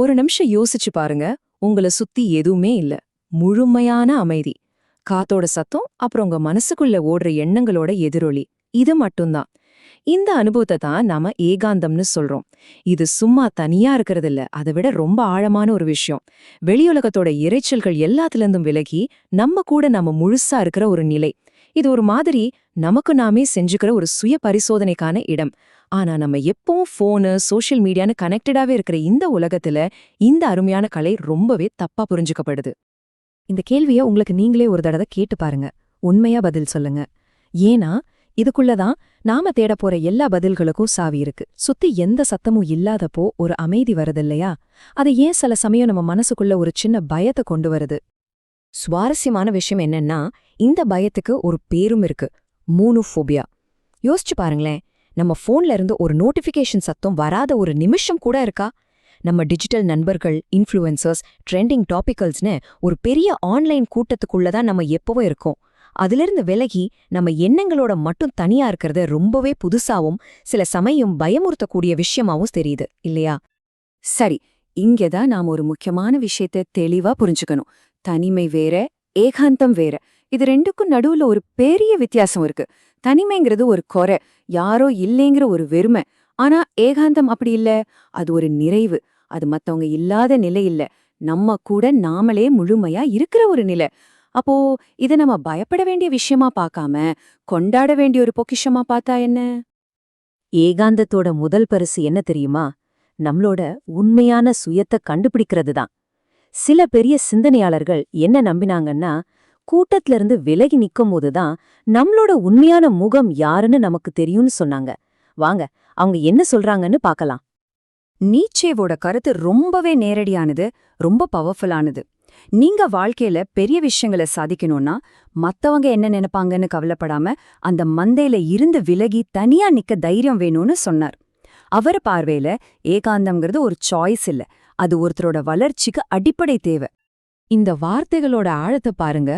ஒரு நிமிஷம் யோசிச்சு பாருங்க. உங்கள சுத்தி எதுவுமே இல்ல. முழுமையான அமைதி. காத்தோட சத்தம் அப்புறம் உங்க மனசுக்குள்ள ஓடுற எண்ணங்களோட எதிரொலி. இது மட்டும்தான். இந்த அனுபவத்தை தான் நாம ஏகாந்தம்னு சொல்றோம். இது சும்மா தனியா இருக்கிறது இல்ல அதை விட ரொம்ப ஆழமான ஒரு விஷயம். வெளியுலகத்தோட இரைச்சல்கள் எல்லாத்துல இருந்தும் விலகி நம்ம கூட நம்ம முழுசா இருக்கிற ஒரு நிலை. இது ஒரு மாதிரி நமக்கு நாமே செஞ்சுக்கிற ஒரு சுய பரிசோதனைக்கான இடம். ஆனா நம்ம எப்பவும் ஃபோனு சோஷியல் மீடியான்னு கனெக்டடாவே இருக்கிற இந்த உலகத்துல இந்த அருமையான கலை ரொம்பவே தப்பா புரிஞ்சுக்கப்படுது. இந்த கேள்விய உங்களுக்கு நீங்களே ஒரு தடவை கேட்டு பாருங்க. உண்மையா பதில் சொல்லுங்க. ஏன்னா இதுக்குள்ளதான் நாம தேடப் போற எல்லா பதில்களுக்கும் சாவி இருக்கு. சுத்தி எந்த சத்தமும் இல்லாதப்போ ஒரு அமைதி வருதில்லையா அது ஏன் சில சமயம் நம்ம மனசுக்குள்ள ஒரு சின்ன பயத்தை கொண்டு வருது? சுவாரஸ்யமான விஷயம் என்னன்னா இந்த பயத்துக்கு ஒரு பேரும் இருக்கு. மூனோஃபோபியா யோசிச்சு பாருங்களேன் நம்ம ஃபோன்ல இருந்து ஒரு நோட்டிஃபிகேஷன் சத்தம் வராத ஒரு நிமிஷம் கூட இருக்கா? நம்ம டிஜிட்டல் நண்பர்கள் இன்ஃப்ளூயன்சர்ஸ் ட்ரெண்டிங் டாபிக்கல்ஸ்னு ஒரு பெரிய ஆன்லைன் கூட்டத்துக்குள்ள தான் நம்ம எப்பவும் இருக்கோம். அதிலிருந்து விலகி நம்ம எண்ணங்களோட மட்டும் தனியா இருக்கிறது ரொம்பவே புதுசாவும் சில சமயம் பயமுறுத்தக்கூடிய விஷயமாவும் தெரியுது இல்லையா? சரி இங்கதான் நாம ஒரு முக்கியமான விஷயத்தை தெளிவா புரிஞ்சுக்கணும். தனிமை வேற ஏகாந்தம் வேற. இது ரெண்டுக்கும் நடுவுல ஒரு பெரிய வித்தியாசம் இருக்கு. தனிமைங்கிறது ஒரு குறை யாரோ இல்லைங்கிற ஒரு வெறுமை. ஆனா ஏகாந்தம் அப்படி இல்ல. அது ஒரு நிறைவு. அது மத்தவங்க இல்லாத நிலை இல்ல. நம்ம கூட நாமளே முழுமையா இருக்கிற ஒரு நிலை. அப்போ இத நம்ம பயப்பட வேண்டிய விஷயமா பார்க்காம கொண்டாட வேண்டிய ஒரு பொக்கிஷமா பார்த்தா என்ன? ஏகாந்தத்தோட முதல் பரிசு என்ன தெரியுமா? நம்மளோட உண்மையான சுயத்தை கண்டுபிடிக்கிறது தான் சில பெரிய சிந்தனையாளர்கள் என்ன நம்பினாங்கன்னா கூட்டத்துல இருந்து விலகி நிக்கும் போதுதான் நம்மளோட உண்மையான முகம் யாருன்னு நமக்கு தெரியும்னு சொன்னாங்க. வாங்க அவங்க என்ன சொல்றாங்கன்னு பார்க்கலாம். நீச்சேவோட கருத்து ரொம்பவே நேரடியானது ரொம்ப பவர்ஃபுல்லானது நீங்க வாழ்க்கையில பெரிய விஷயங்களை சாதிக்கணும்னா மத்தவங்க என்ன நினைப்பாங்கன்னு கவலைப்படாம அந்த மந்தையில இருந்து விலகி தனியா நிக்க தைரியம் வேணும்னு சொன்னார். அவர் பார்வையில ஏகாந்தம்ங்கிறது ஒரு சாய்ஸ் இல்ல. அது ஒருத்தரோட வளர்ச்சிக்கு அடிப்படை தேவை. இந்த வார்த்தைகளோட ஆழத்தை பாருங்க.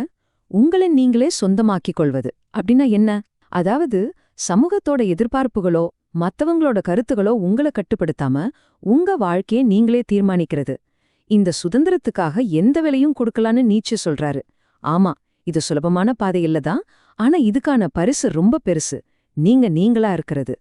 உங்களை நீங்களே சொந்தமாக்கிக் கொள்வது. அப்படின்னா என்ன? அதாவது சமூகத்தோட எதிர்பார்ப்புகளோ மத்தவங்களோட கருத்துகளோ உங்களை கட்டுப்படுத்தாம உங்க வாழ்க்கையை நீங்களே தீர்மானிக்கிறது. இந்த சுதந்திரத்துக்காக எந்த விலையும் கொடுக்கலான்னு நீச்சே சொல்றாரு. ஆமா இது சுலபமான பாதை இல்லதான் ஆனா இதுக்கான பரிசு ரொம்ப பெருசு. நீங்க நீங்களா இருக்கிறது.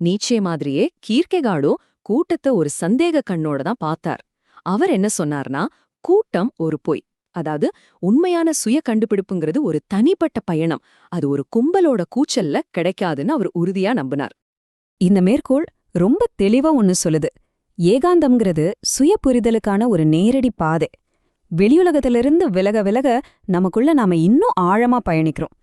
நீச்சே மாதிரியே கீர்க்கெகாடும் கூட்டத்தை ஒரு சந்தேக கண்ணோட தான் பார்த்தார். அவர் என்ன சொன்னார்னா கூட்டம் ஒரு பொய். அதாவது உண்மையான சுய கண்டுபிடிப்புங்கிறது ஒரு தனிப்பட்ட பயணம். அது ஒரு கும்பலோட கூச்சல்ல கிடைக்காதுன்னு அவர் உறுதியா நம்பினார். இந்த மேற்கோள் ரொம்ப தெளிவா ஒன்னு சொல்லுது. ஏகாந்தம்ங்கிறது சுய புரிதலுக்கான ஒரு நேரடி பாதை. வெளியுலகத்திலிருந்து விலக விலக நமக்குள்ள நாம இன்னும் ஆழமா பயணிக்கிறோம்.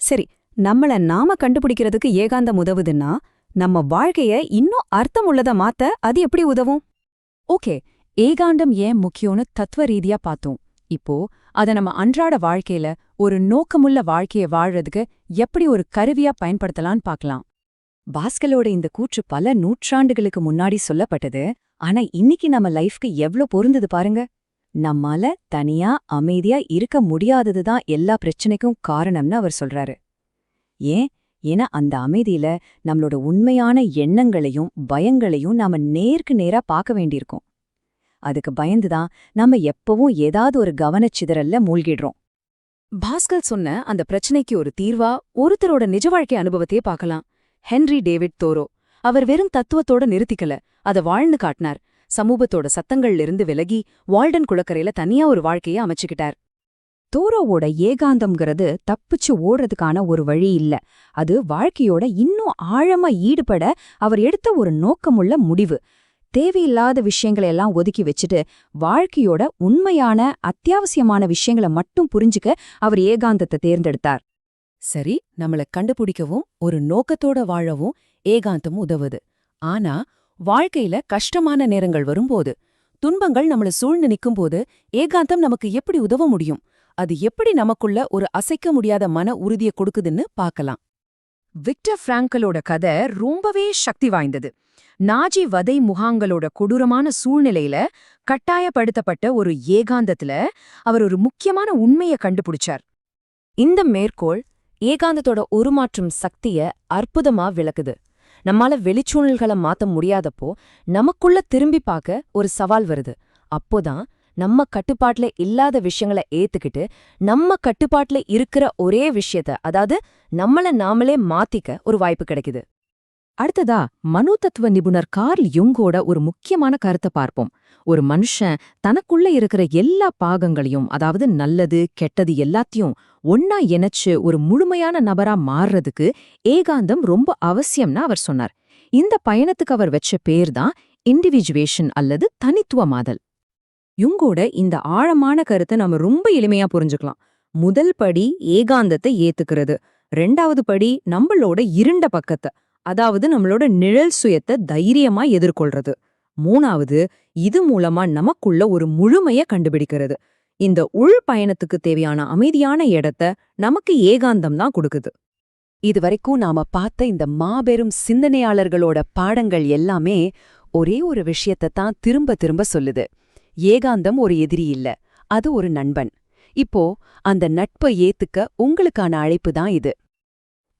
சரி நம்மள நாம கண்டுபிடிக்கிறதுக்கு ஏகாந்தம் உதவுதுன்னா நம்ம வாழ்க்கைய இன்னும் அர்த்தமுள்ளதா மாத்த அது எப்படி உதவும்? ஓகே ஏகாண்டம் ஏன் முக்கியம்னு தத்துவ ரீதியா பார்த்தோம். இப்போ அத நம்ம அன்றாட வாழ்க்கையில ஒரு நோக்கமுள்ள வாழ்க்கைய வாழ்றதுக்கு எப்படி ஒரு கருவியா பயன்படுத்தலாம்னு பார்க்கலாம். பாஸ்கலோட இந்த கூற்று பல நூற்றாண்டுகளுக்கு முன்னாடி சொல்லப்பட்டது. ஆனா இன்னைக்கு நம்ம லைஃப்க்கு எவ்ளோ பொருந்தது பாருங்க. நம்மால தனியா அமைதியா இருக்க முடியாததுதான் எல்லா பிரச்சனைக்கும் காரணம்னு அவர் சொல்றாரு. ஏன்? ஏன்னா அந்த அமைதியில நம்மளோட உண்மையான எண்ணங்களையும் பயங்களையும் நாம நேருக்கு நேரா பார்க்க வேண்டியிருக்கோம். அதுக்கு பயந்துதான் நம்ம எப்பவும் ஏதாவது ஒரு கவனச்சிதறல்ல மூழ்கிடுறோம். பாஸ்கல் சொன்ன அந்த பிரச்சனைக்கு ஒரு தீர்வா ஒருத்தரோட நிஜ வாழ்க்கை அனுபவத்தையே பார்க்கலாம். ஹென்ரி டேவிட் தோரோ அவர் வெறும் தத்துவத்தோட நிறுத்திக்கல அத வாழ்ந்து காட்டினார். சமூகத்தோட சத்தங்கள்ல இருந்து விலகி வால்டன் குளக்கரையில தனியா ஒரு வாழ்க்கைய அமைச்சுக்கிட்டார். தூரோவோட ஏகாந்தம்ங்கிறது தப்பிச்சு ஓடுறதுக்கான ஒரு வழி இல்ல. அது வாழ்க்கையோட இன்னும் ஆழமா ஈடுபட அவர் எடுத்த ஒரு நோக்கமுள்ள முடிவு. தேவையில்லாத விஷயங்களை எல்லாம் ஒதுக்கி வச்சுட்டு வாழ்க்கையோட உண்மையான அத்தியாவசியமான விஷயங்களை மட்டும் புரிஞ்சுக்க அவர் ஏகாந்தத்தை தேர்ந்தெடுத்தார். சரி நம்மள கண்டுபிடிக்கவும் ஒரு நோக்கத்தோட வாழவும் ஏகாந்தம் உதவுது. ஆனா வாழ்க்கையில கஷ்டமான நேரங்கள் வரும்போது துன்பங்கள் நம்மள சூழ்ந்து நிக்கும்போது ஏகாந்தம் நமக்கு எப்படி உதவ முடியும்? அது எப்படி நமக்குள்ள ஒரு அசைக்க முடியாத மன உறுதியை கொடுக்குதுன்னு பார்க்கலாம். விக்டர் பிராங்கலோட கதை ரொம்பவே சக்தி வாய்ந்தது. நாஜி வதை முகாங்களோட கொடூரமான சூழ்நிலையில கட்டாயப்படுத்தப்பட்ட ஒரு ஏகாந்தத்துல அவர் ஒரு முக்கியமான உண்மைய கண்டுபிடிச்சார். இந்த மேற்கோள் ஏகாந்தத்தோட உருமாற்றும் சக்திய அற்புதமா விளக்குது. நம்மால வெளிச்சூழல்களை மாத்த முடியாதப்போ நமக்குள்ள திரும்பி பார்க்க ஒரு சவால் வருது. அப்போதான் நம்ம கட்டுப்பாட்டுல இல்லாத விஷயங்களை ஏத்துக்கிட்டு நம்ம கட்டுப்பாட்டுல இருக்கிற ஒரே விஷயத்த அதாவது நம்மள நாமளே மாத்திக்க ஒரு வாய்ப்பு கிடைக்குது. அடுத்ததா மனோதத்துவ நிபுணர் கார்ல் யுங்கோட ஒரு முக்கியமான கருத்தை பார்ப்போம். ஒரு மனுஷன் தனக்குள்ள இருக்கிற எல்லா பாகங்களையும் அதாவது நல்லது கெட்டது எல்லாத்தையும் ஒன்னா இணைச்சு ஒரு முழுமையான நபரா மாறுறதுக்கு ஏகாந்தம் ரொம்ப அவசியம்னு அவர் சொன்னார். இந்த பயணத்துக்கு அவர் வச்ச பேர் தான் இண்டிவிஜுவேஷன் அல்லது தனித்துவமாதல் யுங்கோட இந்த ஆழமான கருத்தை நம்ம ரொம்ப எளிமையா புரிஞ்சுக்கலாம். முதல் படி ஏகாந்தத்தை ஏத்துக்கிறது. ரெண்டாவது படி நம்மளோட இருண்ட பக்கத்தை அதாவது நம்மளோட நிழல் சுயத்தை தைரியமா எதிர்கொள்றது. மூணாவது இது மூலமா நமக்குள்ள ஒரு முழுமைய கண்டுபிடிக்கிறது. இந்த உள் பயணத்துக்கு தேவையான அமைதியான இடத்த நமக்கு ஏகாந்தம் தான் கொடுக்குது. இதுவரைக்கும் நாம பார்த்த இந்த மாபெரும் சிந்தனையாளர்களோட பாடங்கள் எல்லாமே ஒரே ஒரு விஷயத்தை தான் திரும்ப திரும்ப சொல்லுது. ஏகாந்தம் ஒரு எதிரி இல்ல. அது ஒரு நண்பன். இப்போ அந்த நட்பை ஏத்துக்க உங்களுக்கான அழைப்பு தான் இது.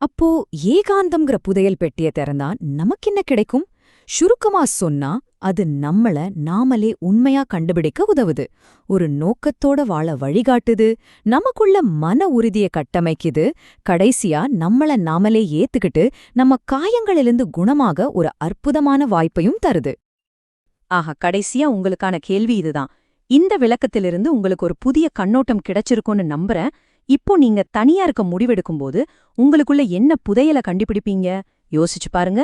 அப்போ ஏகாந்தம்ங்கிற புதையல் பெட்டிய திறந்தா நமக்கென்ன கிடைக்கும்? சுருக்கமா சொன்னா அது நம்மள நாமளே உண்மையா கண்டுபிடிக்க உதவுது. ஒரு நோக்கத்தோட வாழ வழிகாட்டுது. நமக்குள்ள மன உறுதிய கட்டமைக்குது. கடைசியா நம்மள நாமளே ஏத்துக்கிட்டு நம்ம காயங்களிலிருந்து குணமாக ஒரு அற்புதமான வாய்ப்பையும் தருது. ஆஹா கடைசியா உங்களுக்கான கேள்வி இதுதான். இந்த விளக்கத்திலிருந்து உங்களுக்கு ஒரு புதிய கண்ணோட்டம் கிடைச்சிருக்கும்னு நம்புறேன். இப்போ நீங்க தனியா இருக்க முடிவெடுக்கும்போது உங்களுக்குள்ள என்ன புதையல கண்டுபிடிப்பீங்க? யோசிச்சு பாருங்க.